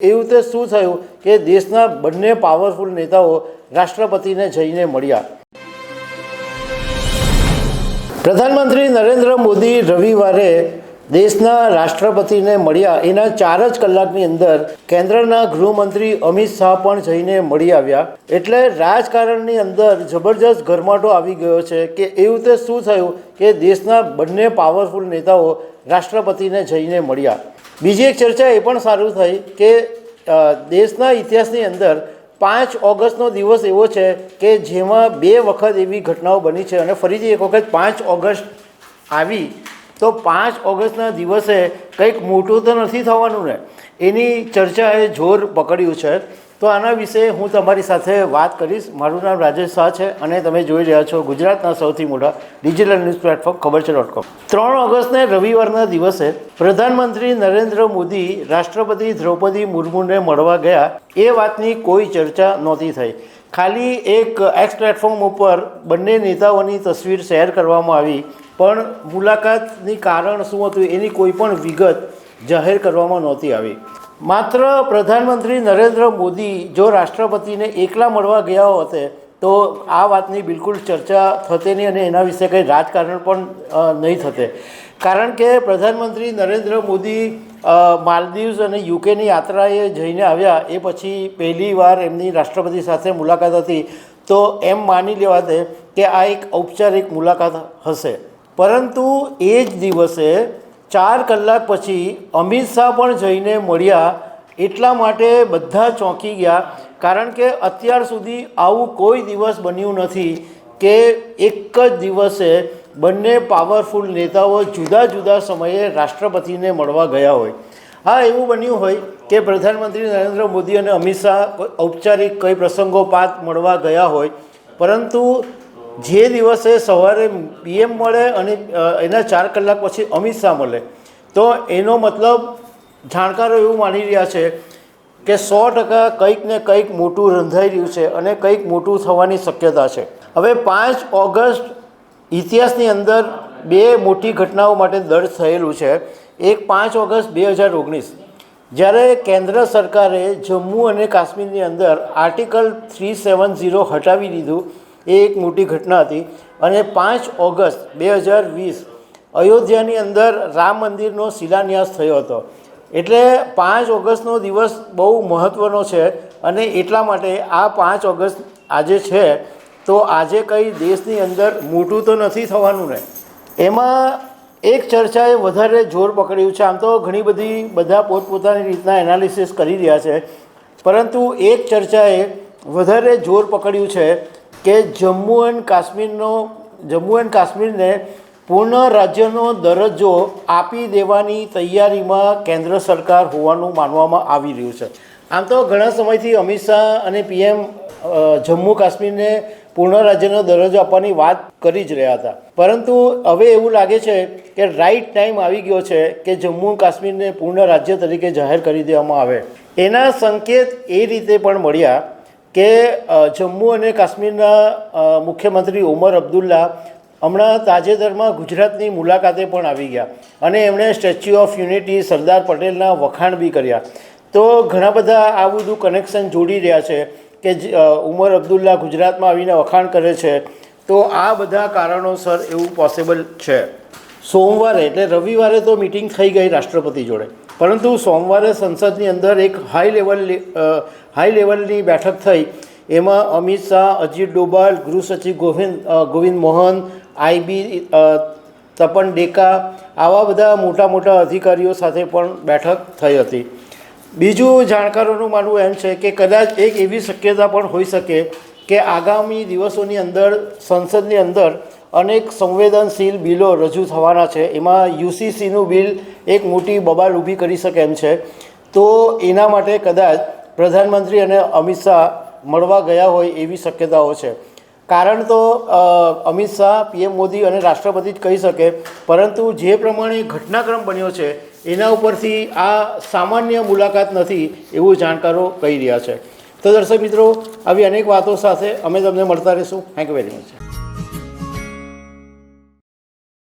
એવું રીતે શું થયું કે દેશના બંને પાવરફુલ નેતાઓ રાષ્ટ્રપતિને જઈને મળ્યા. પ્રધાનમંત્રી નરેન્દ્ર મોદી રવિવારે દેશના રાષ્ટ્રપતિને મળ્યા. એના ચાર જ કલાકની અંદર કેન્દ્રના ગૃહમંત્રી અમિત શાહ પણ જઈને મળી આવ્યા. એટલે રાજકારણની અંદર જબરજસ્ત ગરમાટો આવી ગયો છે કે એ રીતે શું થયું કે દેશના બંને પાવરફુલ નેતાઓ રાષ્ટ્રપતિને જઈને મળ્યા. બીજી એક ચર્ચા એ પણ સારું થઈ કે દેશના ઇતિહાસની અંદર પાંચ ઓગસ્ટનો દિવસ એવો છે કે જેમાં બે વખત એવી ઘટનાઓ બની છે અને ફરીથી એક વખત પાંચ ઓગસ્ટ આવી. તો પાંચ ઓગસ્ટના દિવસે કંઈક મોટું તો નથી થવાનું ને? એની ચર્ચાએ જોર પકડ્યું છે. તો આના વિશે હું તમારી સાથે વાત કરીશ. મારું નામ રાજેશ શાહ છે અને તમે જોઈ રહ્યા છો ગુજરાતના સૌથી મોટા ડિજિટલ ન્યૂઝ પ્લેટફોર્મ ખબર છે ડોટ કોમ. ત્રણ ઓગસ્ટને રવિવારના દિવસે પ્રધાનમંત્રી નરેન્દ્ર મોદી, રાષ્ટ્રપતિ દ્રૌપદી મુર્મુને મળવા ગયા. એ વાતની કોઈ ચર્ચા નહોતી થઈ. ખાલી એક એક્સ પ્લેટફોર્મ ઉપર બંને નેતાઓની તસવીર શેર કરવામાં આવી. પણ મુલાકાતની કારણ શું હતું એની કોઈ પણ વિગત જાહેર કરવામાં નહોતી આવી. માત્ર પ્રધાનમંત્રી નરેન્દ્ર મોદી જો રાષ્ટ્રપતિને એકલા મળવા ગયા હોતે, તો આ વાતની બિલકુલ ચર્ચા થતી નહીં અને એના વિશે કંઈ રાજકારણ પણ નહીં થતે. કારણ કે પ્રધાનમંત્રી નરેન્દ્ર મોદી માલદીવ્સ અને યુકેની યાત્રાએ જઈને આવ્યા, એ પછી પહેલી વાર એમની રાષ્ટ્રપતિ સાથે મુલાકાત હતી. તો એમ માની લેવાતે કે આ એક ઔપચારિક મુલાકાત હશે. પરંતુ એ જ દિવસે ચાર કલાક પછી અમિત શાહ પણ જઈને મળ્યા. એટલા માટે બધા ચોંકી ગયા. કારણ કે અત્યાર સુધી આવું કોઈ દિવસ બન્યું નથી કે એક જ દિવસે બંને પાવરફુલ નેતાઓ જુદા જુદા સમયે રાષ્ટ્રપતિને મળવા ગયા હોય. હા, એવું બન્યું હોય કે પ્રધાનમંત્રી નરેન્દ્ર મોદી અને અમિત શાહ ઔપચારિક કઈ પ્રસંગોપાત મળવા ગયા હોય. પરંતુ જે દિવસે સવારે પીએમ મળે અને એના ચાર કલાક પછી અમિત શાહ મળે. તો એનો મતલબ જાણકારો એવું માની રહ્યા છે કે સો ટકા કંઈક ને કંઈક મોટું રંધાઈ રહ્યું છે અને કંઈક મોટું થવાની શક્યતા છે. હવે પાંચ ઓગસ્ટ ઇતિહાસની અંદર બે મોટી ઘટનાઓ માટે દર્જ થયેલું છે. એક પાંચ ઓગસ્ટ બે હજાર ઓગણીસ. જ્યારે કેન્દ્ર સરકારે જમ્મુ અને કાશ્મીરની અંદર આર્ટિકલ થ્રી સેવન ઝીરો હટાવી દીધું એ એક મોટી ઘટના હતી અને પાંચ ઓગસ્ટ બે હજાર વીસ અયોધ્યાની અંદર રામ મંદિરનો શિલાન્યાસ થયો હતો. એટલે પાંચ ઓગસ્ટનો દિવસ બહુ મહત્ત્વનો છે અને એટલા માટે આ પાંચ ઓગસ્ટ આજે છે તો આજે કંઈ દેશની અંદર મોટું તો નથી થવાનું ને. એમાં એક ચર્ચાએ વધારે જોર પકડ્યું છે. આમ તો ઘણી બધી બધા પોતપોતાની રીતના એનાલિસિસ કરી રહ્યા છે. પરંતુ એક ચર્ચાએ વધારે જોર પકડ્યું છે કે જમ્મુ એન્ડ કાશ્મીરનો, જમ્મુ એન્ડ કાશ્મીરને પૂર્ણ રાજ્યનો દરજ્જો આપી દેવાની તૈયારીમાં કેન્દ્ર સરકાર હોવાનું માનવામાં આવી રહ્યું છે. આમ તો ઘણા સમયથી અમિત શાહ અને પીએમ જમ્મુ કાશ્મીરને પૂર્ણ રાજ્યનો દરજ્જો આપવાની વાત કરી જ રહ્યા હતા. પરંતુ હવે એવું લાગે છે કે રાઈટ ટાઈમ આવી ગયો છે કે જમ્મુ કાશ્મીરને પૂર્ણ રાજ્ય તરીકે જાહેર કરી દેવામાં આવે. એના સંકેત એ રીતે પણ મળ્યા કે જમ્મુ અને કાશ્મીરના મુખ્યમંત્રી ઉમર અબ્દુલ્લા હમણાં તાજેતરમાં ગુજરાતની મુલાકાતે પણ આવી ગયા અને એમણે સ્ટેચ્યુ ઓફ યુનિટી સરદાર પટેલના વખાણ બી કર્યા. તો ઘણા બધા આ બધું કનેક્શન જોડી રહ્યા છે કે ઉમર અબ્દુલ્લા ગુજરાતમાં આવીને વખાણ કરે છે. તો આ બધા કારણોસર એવું પોસિબલ છે. સોમવારે એટલે રવિવારે તો મિટિંગ થઈ ગઈ રાષ્ટ્રપતિ જોડે. પરંતુ સોમવારે સંસદની અંદર એક હાઈ લેવલ હાઈ લેવલની બેઠક થઈ. એમાં અમિત શાહ, અજીત ડોભાલ, ગૃહ સચિવ ગોવિંદ ગોવિંદ મોહન આઈબી તપન ડેકા આવા બધા મોટા મોટા અધિકારીઓ સાથે પણ બેઠક થઈ હતી. બીજું જાણકારોનું માનવું એમ છે કે કદાચ એક એવી શક્યતા પણ હોઈ શકે કે આગામી દિવસોની અંદર, સંસદની અંદર અનેક સંવેદનશીલ બિલો રજૂ થવાના છે. એમાં યુસીસીનું બિલ એક મોટી બબાલ ઊભી કરી શકે એમ છે. તો એના માટે કદાચ પ્રધાનમંત્રી અને અમિત શાહ મળવા ગયા હોય એવી શક્યતાઓ છે. કારણ તો અમિત શાહ, પીએમ મોદી અને રાષ્ટ્રપતિ જ કહી શકે, પરંતુ જે પ્રમાણે ઘટનાક્રમ બન્યો છે, એના ઉપરથી આ સામાન્ય મુલાકાત નથી એવું જાણકારો કહી રહ્યા છે. તો દર્શક મિત્રો, આવી અનેક વાતો સાથે અમે તમને મળતા રહીશું. Thank you very much